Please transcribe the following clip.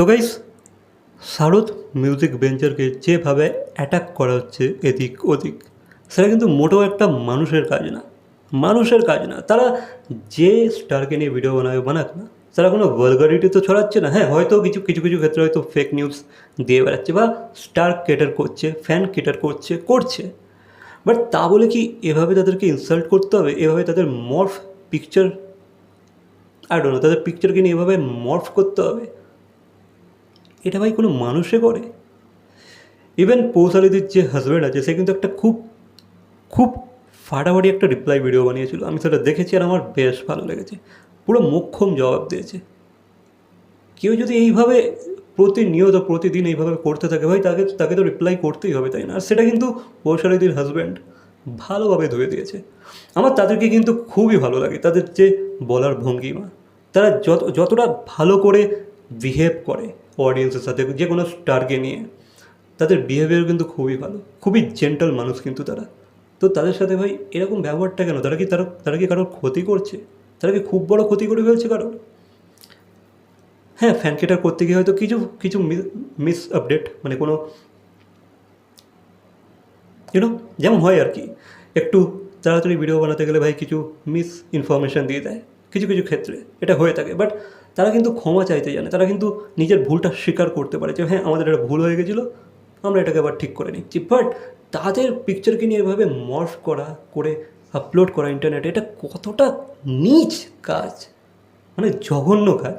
তো গাইস শারদ মিউজিক ভেঞ্চারকে যেভাবে অ্যাটাক করা হচ্ছে এদিক ওদিক, সেটা কিন্তু মোটেও একটা মানুষের কাজ না। মানুষের কাজ না। তারা যে স্টারকে নিয়ে ভিডিও বানাবে, বানাক না। তারা কোনো ভালগারিটি তো ছড়াচ্ছে না। হ্যাঁ হয়তো কিছু কিছু কিছু ক্ষেত্রে হয়তো ফেক নিউজ দিয়ে বেড়াচ্ছে বা স্টার কেটার করছে ফ্যান কেটার করছে করছে। বাট তা বলে কি এভাবে তাদেরকে ইনসাল্ট করতে হবে? এভাবে তাদের morph picture I don't know তাদের পিকচারকে নিয়ে এভাবে মর্ফ করতে হবে? এটা ভাই কোনো মানুষে করে। ইভেন পৌসালিদির যে হাজব্যান্ড আছে, সে কিন্তু একটা খুব খুব ফাটাফাটি একটা রিপ্লাই ভিডিও বানিয়েছিল। আমি সেটা দেখেছি আর আমার বেশ ভালো লেগেছে। পুরো মোক্ষম জবাব দিয়েছে। কেউ যদি এইভাবে প্রতিনিয়ত, প্রতিদিন এইভাবে করতে থাকে ভাই, তাকে তাকে তো রিপ্লাই করতেই হবে, তাই না? আর সেটা কিন্তু পৌশালিদির হাজব্যান্ড ভালোভাবে ধুয়ে দিয়েছে। আমার তাদেরকে কিন্তু খুবই ভালো লাগে, তাদের যে বলার ভঙ্গিমা। তারা যত, যতটা ভালো করে বিহেভ করে অডিয়েন্সের সাথে যে কোনো স্টারকে নিয়ে, তাদের বিহেভিয়ার কিন্তু খুবই ভালো। খুবই জেন্টাল মানুষ কিন্তু তারা। তো তাদের সাথে ভাই, এরকম ব্যবহারটা কেন? তারা কি তারা তারা কি কারোর ক্ষতি করছে? তারা কি খুব বড় ক্ষতি করে ফেলছে কারোর? হ্যাঁ ফ্যান কেটার করতে গিয়ে হয়তো কিছু কিছু মিস আপডেট মানে কোনো ইউনো যেমন হয় আর কি। একটু তাড়াতাড়ি ভিডিও বানাতে গেলে ভাই কিছু মিস ইনফরমেশান দিয়ে দেয়, কিছু কিছু ক্ষেত্রে। এটা হয়ে থাকে। বাট তারা কিন্তু ক্ষমা চাইতে জানে, তারা কিন্তু নিজের ভুলটা স্বীকার করতে পারে যে হ্যাঁ আমাদের একটা ভুল হয়ে গেছিল, আমরা এটাকে আবার ঠিক করে নিচ্ছি। বাট তাদের পিকচারকে নিয়ে এভাবে মর্ফ করা, করে আপলোড করা ইন্টারনেটে এটা কতটা নিচ কাজ মানে জঘন্য কাজ।